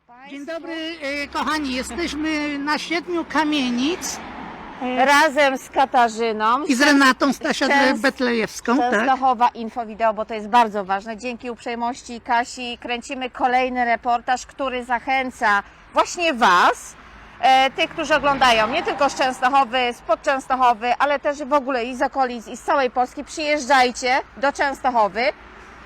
Państwu. Dzień dobry, e, kochani. Jesteśmy na siedmiu kamienic Razem z Katarzyną. i z Renatą Stasia Częst- Betlejewską. Tak. Częstochowa Info Wideo, bo to jest bardzo ważne. Dzięki uprzejmości Kasi kręcimy kolejny reportaż, który zachęca właśnie Was, e, tych, którzy oglądają nie tylko z Częstochowy, spod Częstochowy, ale też w ogóle i z okolic, i z całej Polski. Przyjeżdżajcie do Częstochowy.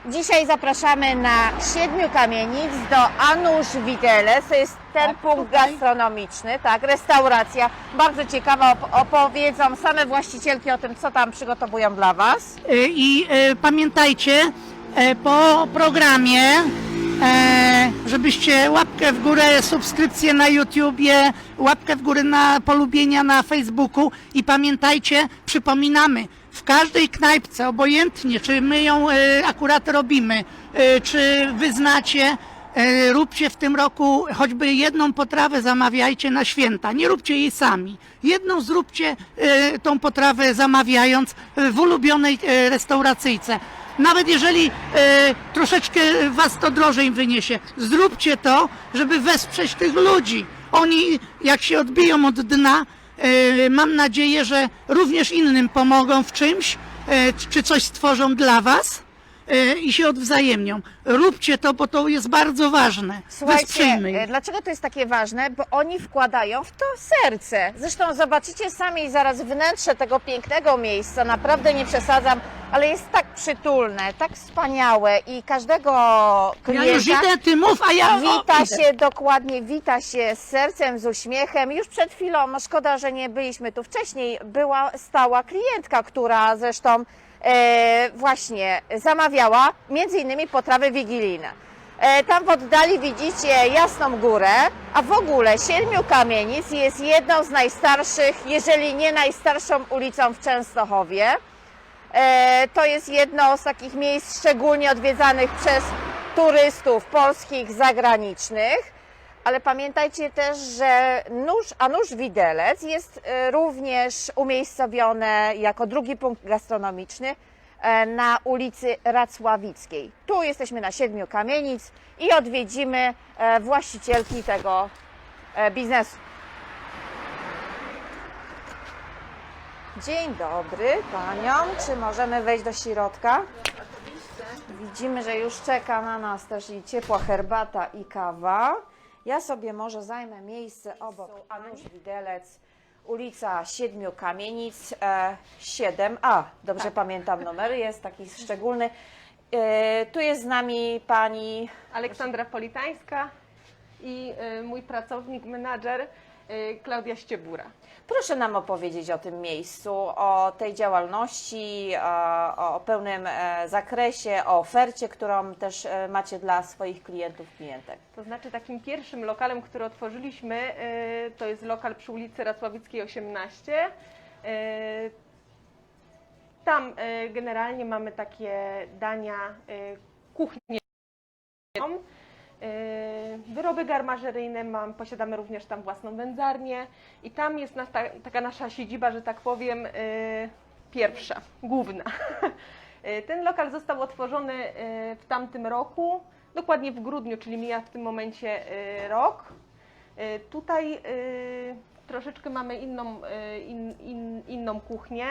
Dzisiaj zapraszamy na Siedmiu Kamienic do Anusz Widelec. To jest ten Tak, punkt tutaj. gastronomiczny, tak, restauracja. Bardzo ciekawa, op- opowiedzą same właścicielki o tym, co tam przygotowują dla Was. E, I e, pamiętajcie, e, po programie, żebyście łapkę w górę, subskrypcję na YouTubie, łapkę w górę na polubienia na Facebooku i pamiętajcie, przypominamy, w każdej knajpce, obojętnie czy my ją e, akurat robimy, e, czy wy znacie, E, róbcie w tym roku choćby jedną potrawę zamawiajcie na święta. Nie róbcie jej sami. Jedną zróbcie tą potrawę zamawiając w ulubionej restauracyjce. Nawet jeżeli e, troszeczkę was to drożej wyniesie, zróbcie to, żeby wesprzeć tych ludzi. Oni, jak się odbiją od dna, mam nadzieję, że również innym pomogą w czymś, e, czy coś stworzą dla was? e, i się odwzajemnią. Róbcie to, bo to jest bardzo ważne. Słuchajcie, e, ich. dlaczego to jest takie ważne? Bo oni wkładają w to serce. Zresztą zobaczycie sami zaraz wnętrze tego pięknego miejsca. Naprawdę nie przesadzam, ale jest tak przytulne, tak wspaniałe i każdego Ja już klienta idę, ty mów, a ja wita idę. się dokładnie, wita się z sercem, z uśmiechem. Już przed chwilą, no szkoda, że nie byliśmy tu wcześniej, była stała klientka, która zresztą e, właśnie zamawiała między innymi potrawy wigilijne. E, tam w oddali widzicie Jasną Górę, a w ogóle Siedmiu Kamienic jest jedną z najstarszych, jeżeli nie najstarszą ulicą w Częstochowie. E, To jest jedno z takich miejsc szczególnie odwiedzanych przez turystów polskich, zagranicznych. Ale pamiętajcie też, że nóż, a nóż widelec jest e, również umiejscowione jako drugi punkt gastronomiczny e, na ulicy Racławickiej. Tu jesteśmy na Siedmiu Kamienic i odwiedzimy e, właścicielki tego e, biznesu. Dzień dobry paniom. Czy możemy wejść do środka? Widzimy, że już czeka na nas też i ciepła herbata i kawa. Ja sobie może zajmę miejsce obok Anusz Widelec, ulica Siedmiu Kamienic e, 7A. Dobrze pamiętam numer, jest taki szczególny. E, tu jest z nami pani Aleksandra Politańska i y, mój pracownik, menadżer Klaudia Ściebura. Proszę nam opowiedzieć o tym miejscu, o tej działalności, o, o pełnym e, zakresie, o ofercie, którą też e, macie dla swoich klientów, klientek. To znaczy takim pierwszym lokalem, który otworzyliśmy, y, to jest lokal przy ulicy Racławickiej 18. Y, Tam y, generalnie mamy takie dania y, kuchnię. Y, Wyroby garmażeryjne, mam, posiadamy również tam własną wędzarnię i tam jest nas, ta, taka nasza siedziba, że tak powiem, y, pierwsza, główna. Y, Ten lokal został otworzony y, w tamtym roku, dokładnie w grudniu, czyli mija w tym momencie y, rok. Tutaj troszeczkę mamy inną, in, in, inną kuchnię.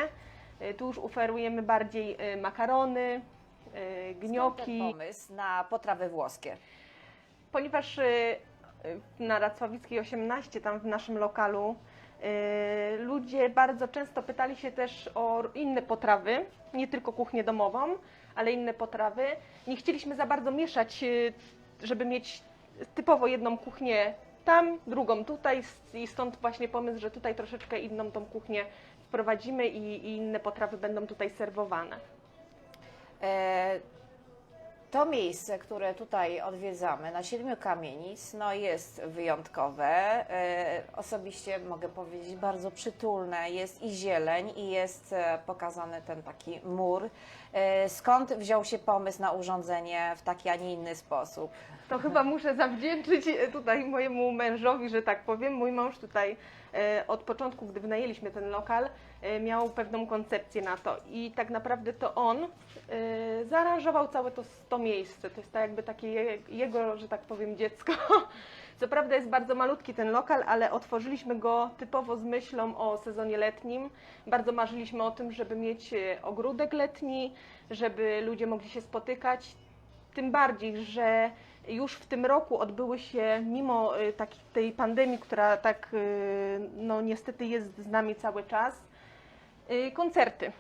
Tu już oferujemy bardziej makarony, y, Skąd ten gnioki. pomysł na potrawy włoskie. Ponieważ y, y, na Racławickiej 18, tam w naszym lokalu, y, ludzie bardzo często pytali się też o inne potrawy, nie tylko kuchnię domową, ale inne potrawy. Nie chcieliśmy za bardzo mieszać, żeby mieć typowo jedną kuchnię tam, drugą tutaj i stąd właśnie pomysł, że tutaj troszeczkę inną tą kuchnię wprowadzimy i, i inne potrawy będą tutaj serwowane. E, To miejsce, które tutaj odwiedzamy na Siedmiu Kamienic, no jest wyjątkowe. E, Osobiście mogę powiedzieć bardzo przytulne. Jest i zieleń, i jest e, pokazany ten taki mur. E, Skąd wziął się pomysł na urządzenie w taki, a nie inny sposób? To chyba muszę zawdzięczyć e, tutaj mojemu mężowi, że tak powiem. Mój mąż tutaj e, od początku, gdy wynajęliśmy ten lokal, e, miał pewną koncepcję na to i tak naprawdę to on zaaranżował całe to, to miejsce. To jest tak jakby takie je- jego, że tak powiem, dziecko. Co prawda jest bardzo malutki ten lokal, ale otworzyliśmy go typowo z myślą o sezonie letnim. Bardzo marzyliśmy o tym, żeby mieć ogródek letni, żeby ludzie mogli się spotykać. Tym bardziej, że już w tym roku odbyły się, mimo y, takiej tej pandemii, która tak y, no niestety jest z nami cały czas, y, koncerty.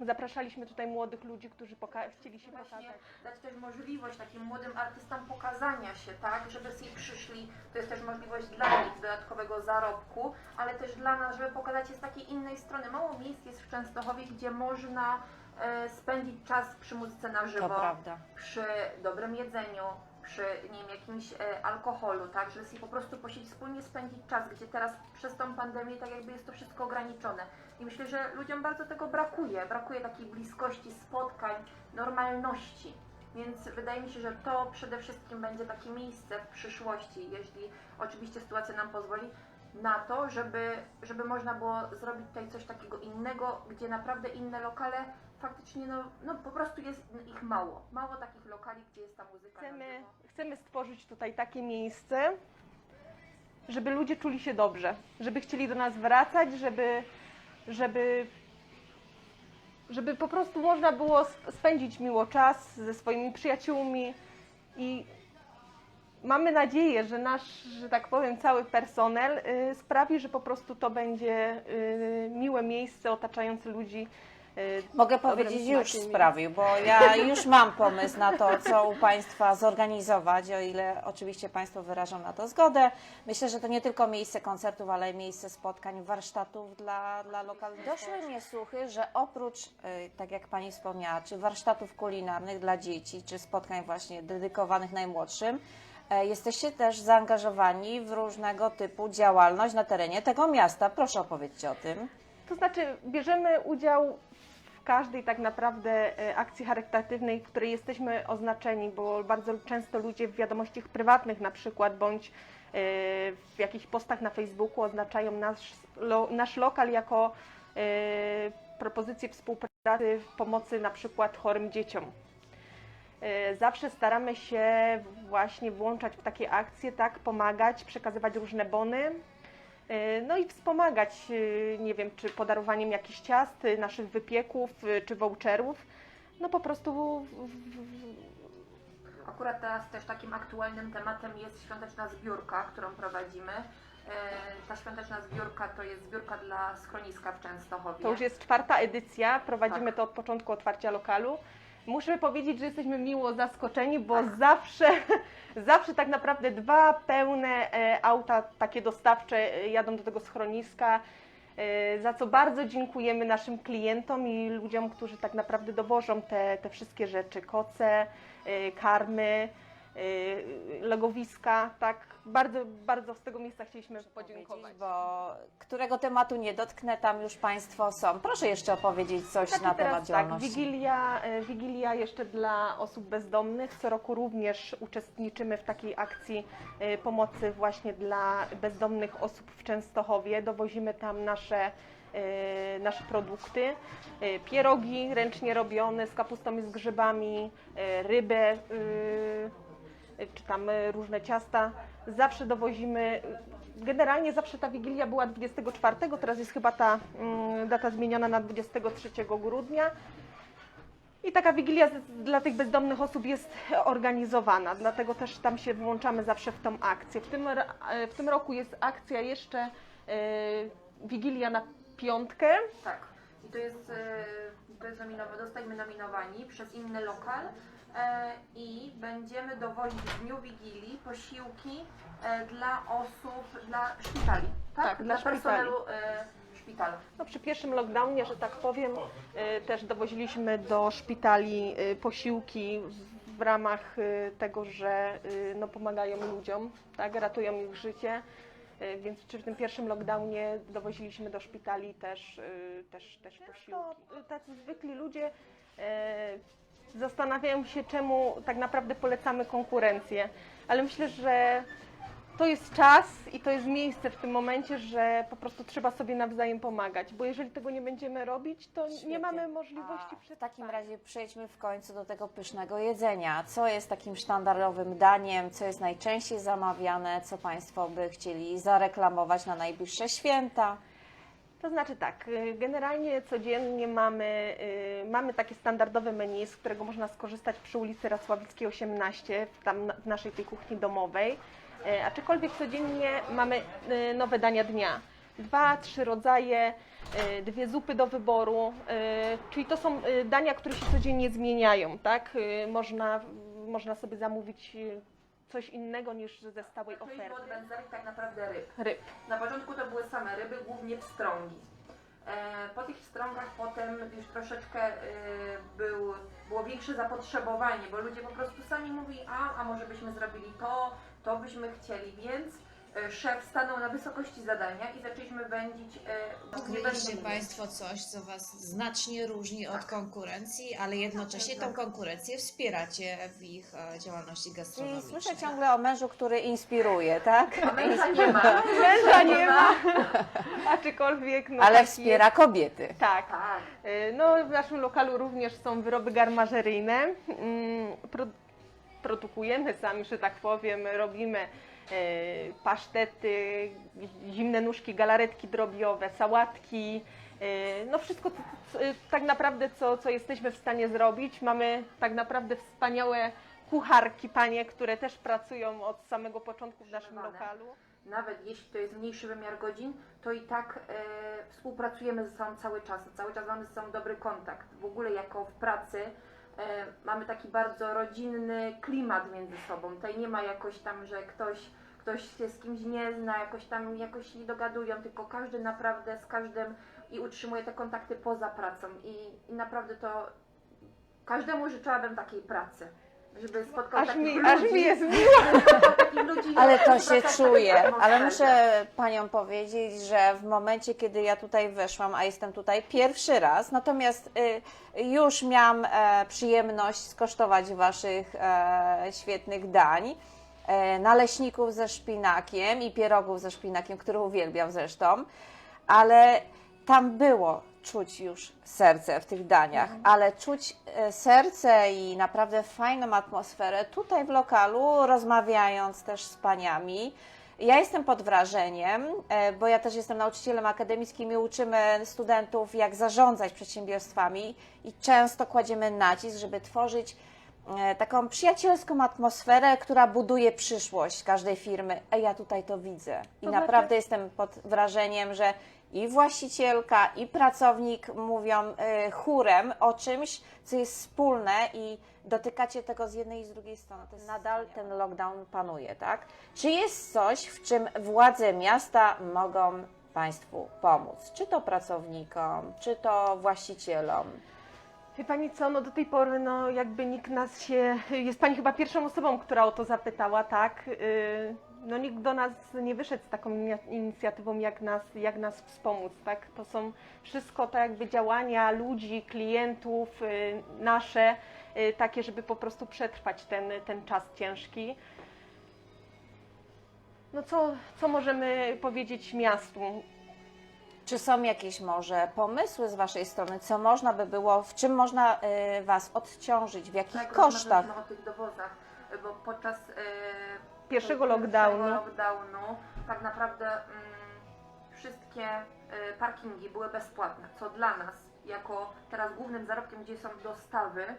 Zapraszaliśmy tutaj młodych ludzi, którzy poka- chcieli się Właśnie pokazać. dać też możliwość takim młodym artystom pokazania się, tak, żeby sobie przyszli. To jest też możliwość dla nich dodatkowego zarobku, ale też dla nas, żeby pokazać się z takiej innej strony. Mało miejsc jest w Częstochowie, gdzie można e, spędzić czas przy muzyce na żywo, To prawda. przy dobrym jedzeniu, przy nie wiem, jakimś e, alkoholu, tak, żeby sobie po prostu posiedzieć, wspólnie spędzić czas, gdzie teraz przez tą pandemię tak jakby jest to wszystko ograniczone. I myślę, że ludziom bardzo tego brakuje. Brakuje takiej bliskości, spotkań, normalności. Więc wydaje mi się, że to przede wszystkim będzie takie miejsce w przyszłości, jeśli oczywiście sytuacja nam pozwoli, na to, żeby, żeby można było zrobić tutaj coś takiego innego, gdzie naprawdę inne lokale faktycznie, no, no po prostu jest ich mało. Mało takich lokali, gdzie jest ta muzyka. na Chcemy, żywo. chcemy stworzyć tutaj takie miejsce, żeby ludzie czuli się dobrze, żeby chcieli do nas wracać, żeby, żeby, żeby po prostu można było sp- spędzić miło czas ze swoimi przyjaciółmi i mamy nadzieję, że nasz, że tak powiem, cały personel y, sprawi, że po prostu to będzie y, miłe miejsce otaczające ludzi. Y, Mogę powiedzieć, już sprawił, bo ja już mam pomysł na to, co u Państwa zorganizować, o ile oczywiście Państwo wyrażą na to zgodę. Myślę, że to nie tylko miejsce koncertów, ale miejsce spotkań, warsztatów dla, dla lokalnych. Doszły mnie słuchy, że oprócz, y, tak jak Pani wspomniała, czy warsztatów kulinarnych dla dzieci, czy spotkań właśnie dedykowanych najmłodszym, e, Jesteście też zaangażowani w różnego typu działalność na terenie tego miasta. Proszę opowiedzieć o tym. To znaczy, bierzemy udział każdej tak naprawdę e, akcji charytatywnej, w której jesteśmy oznaczeni, bo bardzo często ludzie w wiadomościach prywatnych na przykład, bądź e, w jakichś postach na Facebooku oznaczają nasz, lo, nasz lokal jako e, propozycję współpracy w pomocy na przykład chorym dzieciom. Zawsze staramy się właśnie włączać w takie akcje, tak, pomagać, przekazywać różne bony. E, No i wspomagać, e, nie wiem, czy podarowaniem jakichś ciast, e, naszych wypieków, czy voucherów. No po prostu Akurat teraz też takim aktualnym tematem jest świąteczna zbiórka, którą prowadzimy. Ta świąteczna zbiórka to jest zbiórka dla schroniska w Częstochowie. to już jest czwarta edycja, prowadzimy Tak. to od początku otwarcia lokalu. Muszę powiedzieć, że jesteśmy miło zaskoczeni, bo Tak. zawsze, zawsze tak naprawdę dwa pełne e, auta takie dostawcze e, jadą do tego schroniska, e, za co bardzo dziękujemy naszym klientom i ludziom, którzy tak naprawdę dowożą te, te wszystkie rzeczy, koce, karmy, legowiska, tak. Bardzo, bardzo z tego miejsca chcieliśmy podziękować. bo którego tematu nie dotknę, tam już Państwo są. Proszę jeszcze opowiedzieć coś Znaczy na temat tak, działalności. Wigilia, e, Wigilia jeszcze dla osób bezdomnych. Co roku również uczestniczymy w takiej akcji e, pomocy właśnie dla bezdomnych osób w Częstochowie. Dowozimy tam nasze, nasze produkty. Pierogi ręcznie robione z kapustą i z grzybami, rybę, czy tam różne ciasta. Zawsze dowozimy. Generalnie zawsze ta wigilia była 24, teraz jest chyba ta mm, data zmieniona na 23 grudnia. I taka wigilia dla tych bezdomnych osób jest organizowana, dlatego też tam się włączamy zawsze w tą akcję. W tym, e, w tym roku jest akcja jeszcze e, wigilia na piątkę. Tak. I to jest, nominowane, zostajemy nominowani przez inny lokal i będziemy dowozić w dniu Wigilii posiłki e, dla osób, dla szpitali, tak? Tak, dla szpitali. personelu e, szpitalu. No, przy pierwszym lockdownie, że tak powiem, e, też dowoziliśmy do szpitali e, posiłki w- ramach e, tego, że e, no, pomagają ludziom, tak, ratują ich życie. E, Więc czy w tym pierwszym lockdownie dowoziliśmy do szpitali też, e, też, też posiłki. E, Tacy zwykli ludzie e, zastanawiają się, czemu tak naprawdę polecamy konkurencję, ale myślę, że to jest czas i to jest miejsce w tym momencie, że po prostu trzeba sobie nawzajem pomagać, bo jeżeli tego nie będziemy robić, to nie Świetnie. mamy możliwości A w przetrwania. takim razie przejdźmy w końcu do tego pysznego jedzenia. Co jest takim sztandarowym daniem, co jest najczęściej zamawiane, co Państwo by chcieli zareklamować na najbliższe święta? To znaczy tak, y, generalnie codziennie mamy, y, mamy takie standardowe menu, z którego można skorzystać przy ulicy Racławickiej 18, w- tam w naszej tej kuchni domowej, Y, aczkolwiek codziennie mamy nowe dania dnia. Dwa, trzy rodzaje, dwie zupy do wyboru, czyli to są dania, które się codziennie zmieniają, tak? Można, można sobie zamówić coś innego niż ze stałej Czyli było oferty. wędzarik tak naprawdę ryb. Ryb. Na początku to były same ryby, głównie pstrągi. E, Po tych pstrągach potem już troszeczkę e, był, było większe zapotrzebowanie, bo ludzie po prostu sami mówili, a, a może byśmy zrobili to, to byśmy chcieli, więc szef stanął na wysokości zadania i zaczęliśmy wędzić e, Odkryliście wędliny. Państwo coś, co Was znacznie różni od konkurencji, ale jednocześnie tą konkurencję wspieracie w ich e, działalności Czyli gastronomicznej. słyszę ciągle o mężu, który inspiruje, tak? A męża nie ma. Męża nie ma, aczkolwiek no Ale taki wspiera kobiety. Tak. Tak. Y, No, w naszym lokalu również są wyroby garmażeryjne. Mm, Pro, produkujemy sami, że tak powiem, robimy pasztety, zimne nóżki, galaretki drobiowe, sałatki. y, No wszystko co- tak naprawdę, co, co jesteśmy w stanie zrobić. Mamy tak naprawdę wspaniałe kucharki, panie, które też pracują od samego początku w naszym lokalu. Nawet jeśli to jest mniejszy wymiar godzin, to i tak e, współpracujemy ze sobą cały czas. Cały czas mamy ze sobą dobry kontakt. W ogóle jako w pracy e, mamy taki bardzo rodzinny klimat między sobą. Tutaj nie ma jakoś tam, że ktoś, ktoś się z kimś nie zna, jakoś tam jakoś nie dogadują, tylko każdy naprawdę z każdym i utrzymuje te kontakty poza pracą. I, i naprawdę to każdemu życzyłabym takiej pracy. Żeby spotkał Aż takich mi, ludzi. aż mi jest miło. takich ludzi Ale to się wracać w czuje. Ale muszę Panią powiedzieć, że w momencie, kiedy ja tutaj weszłam, a jestem tutaj pierwszy raz, natomiast y, już miałam e, przyjemność skosztować Waszych e, świetnych dań. E, naleśników ze szpinakiem i pierogów ze szpinakiem, które uwielbiam zresztą, ale tam było czuć już serce w tych daniach, ale czuć e, serce i naprawdę fajną atmosferę tutaj w lokalu, rozmawiając też z paniami. Ja jestem pod wrażeniem, e, bo ja też jestem nauczycielem akademickim i uczymy studentów, jak zarządzać przedsiębiorstwami i często kładziemy nacisk, żeby tworzyć e, taką przyjacielską atmosferę, która buduje przyszłość każdej firmy. A ja tutaj to widzę. I To znaczy- naprawdę jestem pod wrażeniem, że i właścicielka, i pracownik mówią e, chórem o czymś, co jest wspólne i dotykacie tego z jednej i z drugiej strony. To jest nadal ten lockdown panuje, tak? Czy jest coś, w czym władze miasta mogą Państwu pomóc? Czy to pracownikom, czy to właścicielom? Wie Pani co, no do tej pory no jakby nikt nas się, jest Pani chyba pierwszą osobą, która o to zapytała, tak? Yy, No nikt do nas nie wyszedł z taką inicjatywą, jak nas, jak nas wspomóc, tak? To są wszystko tak jakby działania ludzi, klientów, yy, nasze, yy, takie, żeby po prostu przetrwać ten, ten czas ciężki. No co, co możemy powiedzieć miastu? Czy są jakieś może pomysły z Waszej strony, co można by było, w czym można y, Was odciążyć, w jakich Tak, kosztach? o tych dowozach, bo podczas Pierwszego lockdownu. lockdownu tak naprawdę mm, wszystkie e, parkingi były bezpłatne, co dla nas, jako teraz głównym zarobkiem, gdzie są dostawy, e,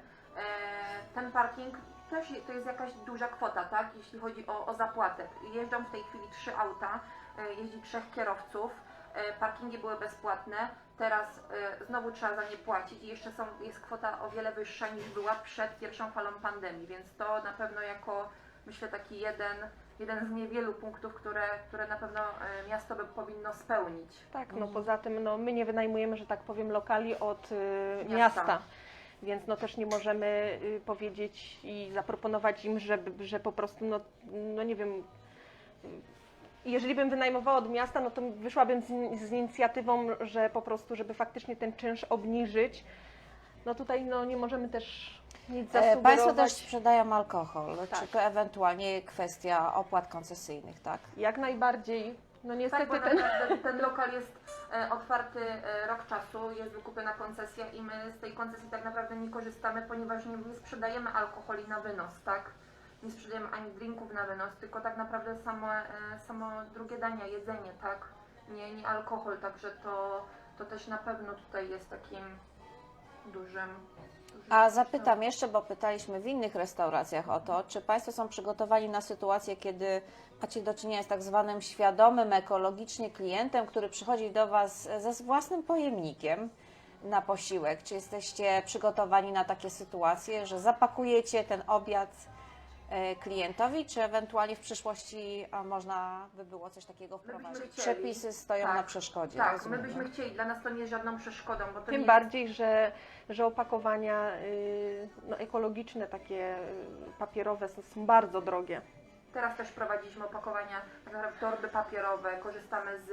ten parking też je- to jest jakaś duża kwota, tak, jeśli chodzi o, o zapłatę. Jeżdżą w tej chwili trzy auta, e, jeździ trzech kierowców, e, parkingi były bezpłatne, teraz e, znowu trzeba za nie płacić i jeszcze są, jest kwota o wiele wyższa niż była przed pierwszą falą pandemii, więc to na pewno jako myślę taki jeden, jeden z niewielu punktów, które, które na pewno e, miasto by powinno spełnić. Tak, no poza tym no, my nie wynajmujemy, że tak powiem, lokali od y, Miasta. miasta. Więc no też nie możemy y, powiedzieć i zaproponować im, żeby, że po prostu, no, no nie wiem, y, jeżeli bym wynajmowała od miasta, no to wyszłabym z, z inicjatywą, że po prostu, żeby faktycznie ten czynsz obniżyć. No tutaj no nie możemy też Nic E, Państwo też sprzedają alkohol, Tak. czy to ewentualnie kwestia opłat koncesyjnych, tak? Jak najbardziej. No Tak, niestety bo ten... ten lokal jest e, otwarty e, rok czasu, jest wykupiona koncesja i my z tej koncesji tak naprawdę nie korzystamy, ponieważ nie, nie sprzedajemy alkoholi na wynos, tak? Nie sprzedajemy ani drinków na wynos, tylko tak naprawdę samo, e, samo drugie dania, jedzenie, tak? Nie, nie alkohol, także to, to też na pewno tutaj jest takim dużym. A zapytam jeszcze, bo pytaliśmy w innych restauracjach o to, czy Państwo są przygotowani na sytuację, kiedy macie do czynienia z tak zwanym świadomym ekologicznie klientem, który przychodzi do Was ze własnym pojemnikiem na posiłek? Czy jesteście przygotowani na takie sytuacje, że zapakujecie ten obiad klientowi, czy ewentualnie w przyszłości można by było coś takiego wprowadzić? chcieli. Przepisy stoją Tak, na przeszkodzie. Tak, rozumiem. my byśmy chcieli, dla nas to nie jest żadną przeszkodą, bo to nie Tym jest bardziej, że, że opakowania y, no, ekologiczne, takie y, papierowe są, są bardzo drogie. Teraz też prowadziliśmy opakowania, tak naprawdę torby papierowe, korzystamy z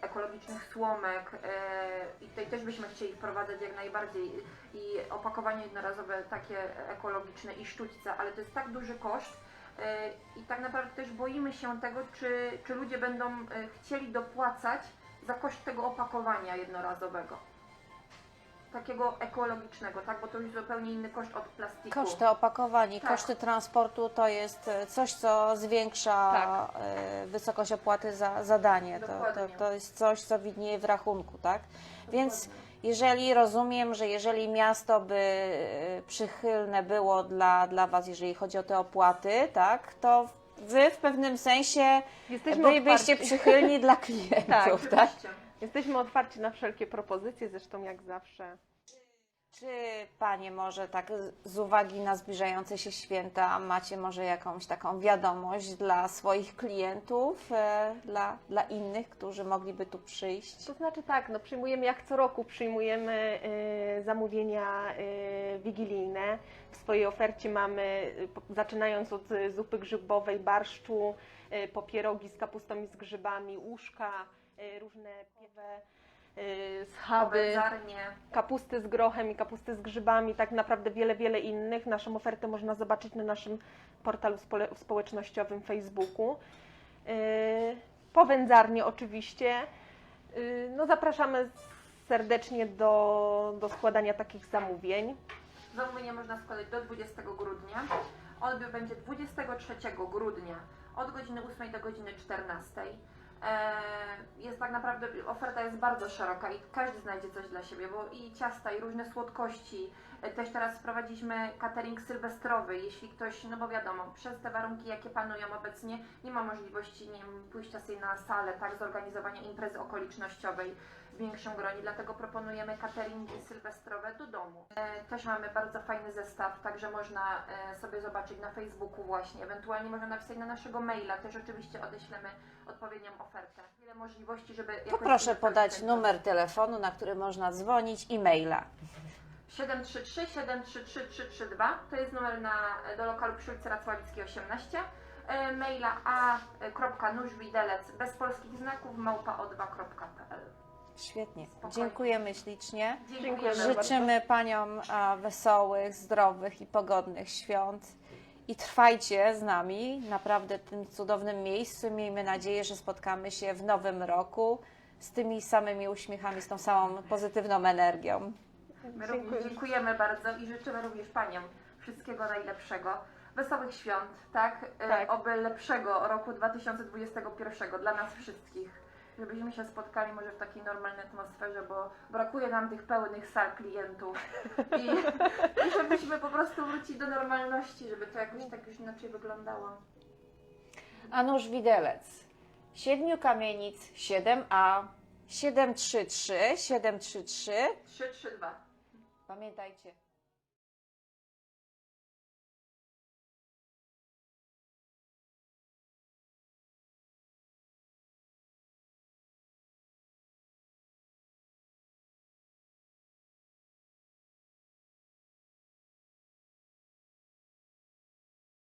ekologicznych słomek e, i tutaj też byśmy chcieli wprowadzać jak najbardziej i opakowania jednorazowe takie ekologiczne i sztućce, ale to jest tak duży koszt e, i tak naprawdę też boimy się tego, czy, czy ludzie będą e, chcieli dopłacać za koszt tego opakowania jednorazowego. Takiego ekologicznego, tak? Bo to już zupełnie inny koszt od plastiku. Koszty opakowań Tak. koszty transportu to jest e, coś, co zwiększa Tak. e, wysokość opłaty za zadanie. To, to, Dokładnie. to jest coś, co widnieje w rachunku, tak? Więc jeżeli rozumiem, że jeżeli miasto by e, przychylne było dla, dla Was, jeżeli chodzi o te opłaty, tak, to Wy w pewnym sensie Jesteśmy bylibyście otwarci. przychylni dla klientów, tak? Oczywiście. Jesteśmy otwarci na wszelkie propozycje, zresztą jak zawsze. Czy Panie może tak z- uwagi na zbliżające się święta macie może jakąś taką wiadomość dla swoich klientów, e, dla, dla innych, którzy mogliby tu przyjść? To znaczy tak, no przyjmujemy jak co roku przyjmujemy y, zamówienia y, wigilijne. W swojej ofercie mamy, y, po- zaczynając od y, zupy grzybowej, barszczu, y, po pierogi z kapustą i z grzybami, łóżka, różne piewe, y, schaby, kapusty z grochem i kapusty z grzybami, tak naprawdę wiele, wiele innych. Naszą ofertę można zobaczyć na naszym portalu społecznościowym Facebooku. Yy, Po wędzarnię oczywiście. No zapraszamy serdecznie do, do składania takich zamówień. Zamówienie można składać do 20 grudnia. Odbiór będzie 23 grudnia od godziny 8 do godziny 14. Eee, Jest tak naprawdę, oferta jest bardzo szeroka i każdy znajdzie coś dla siebie, bo i ciasta, i różne słodkości. E, Też teraz wprowadziliśmy catering sylwestrowy. Jeśli ktoś, no bo wiadomo, przez te warunki, jakie panują obecnie, nie ma możliwości nie wiem, pójścia sobie na salę, tak, zorganizowania imprezy okolicznościowej w większym gronie, dlatego proponujemy cateringi sylwestrowe do domu. E, Też mamy bardzo fajny zestaw, także można e, sobie zobaczyć na Facebooku właśnie, ewentualnie można napisać na naszego maila, też oczywiście odeślemy odpowiednią ofertę. Wiele możliwości, żeby... Poproszę podać numer telefonu, na który można dzwonić i maila. 733 733 332 to jest numer na, do lokalu przy ulicy Racławickiej 18. E, Maila a.nużwidelec bez polskich znaków małpa o2.pl Świetnie. Spokojnie. Dziękujemy ślicznie. Dziękujemy Życzymy Paniom a, wesołych, zdrowych i pogodnych świąt. I trwajcie z nami naprawdę w tym cudownym miejscu. Miejmy nadzieję, że spotkamy się w nowym roku z tymi samymi uśmiechami, z tą samą pozytywną energią. My również dziękujemy bardzo i życzymy również Paniom wszystkiego najlepszego. Wesołych świąt, tak? E, Tak. Oby lepszego roku 2021 dla nas wszystkich. Żebyśmy się spotkali może w takiej normalnej atmosferze, bo brakuje nam tych pełnych sal klientów. I, i żebyśmy po prostu wrócili do normalności, żeby to jakoś tak już inaczej wyglądało. Anusz Widelec, Siedmiu Kamienic 7A 733 733. 3-3-2. Pamiętajcie,